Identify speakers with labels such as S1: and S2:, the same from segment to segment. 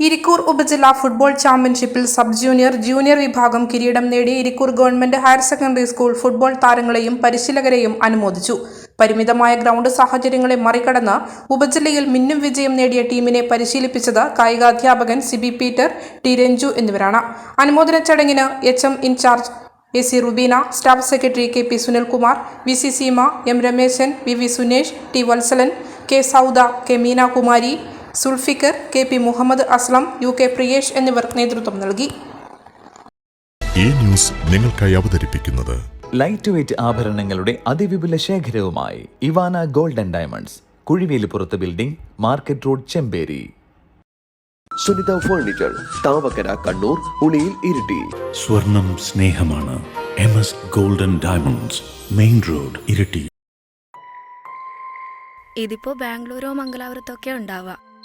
S1: ഇരിക്കൂർ ഉപജില്ലാ ഫുട്ബോൾ ചാമ്പ്യൻഷിപ്പിൽ sub junior junior വിഭാഗം കിരീടം നേടി Irikkur government higher secondary school football താരങ്ങളെയും പരിശീലകരെയും അനുമോദിച്ചു. പരിമിതമായ ഗ്രൗണ്ട് സാഹചര്യങ്ങളെ മറികടന്ന് ഉപജില്ലയിൽ മിന്നും വിജയം നേടിയ ടീമിനെ പരിശീലിപ്പിച്ചത് കായികാധ്യാപകൻ സിബി പീറ്റർ ടി രഞ്ജു എന്നിവരാണ്. അനുമോദന ചടങ്ങിന് H M in charge A C Rubeena staff secretary K P Sunilkumar V C Seema M Rameshan V V Sunesh T Valsalan K Sauda K Meenakumari Zulfikar K P Muhammad Aslam U K Priyesh എന്നിവർ നേതൃത്വം നൽകി.
S2: ഈ news നിങ്ങൾക്കായി അവതരിപ്പിക്കുന്നത്
S3: light weight ആഭരണങ്ങളുടെ അതിവിപുല ശേഖരവുമായി Ivana golden diamonds കുഴിവേലിപ്പുറത്ത് building market road Chemperi.
S4: Sunitha furniture Thavakkara Kannur Uliyil Iritty.
S5: സ്വർണം സ്നേഹമാണ്. M S golden diamonds main road Iritty.
S6: ഇതിപ്പോ ബാംഗ്ലൂരോ മംഗലാപുരത്തൊക്കെ ഉണ്ടാവാം. ഉണ്ടാവുക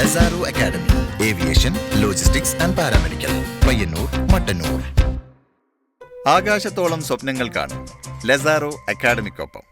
S7: Lazaro academy aviation logistics and paramedical Payyanur Mattannur ആകാശത്തോളം സ്വപ്നങ്ങൾ കാണും. ലസാറോ അക്കാഡമിക്കൊപ്പം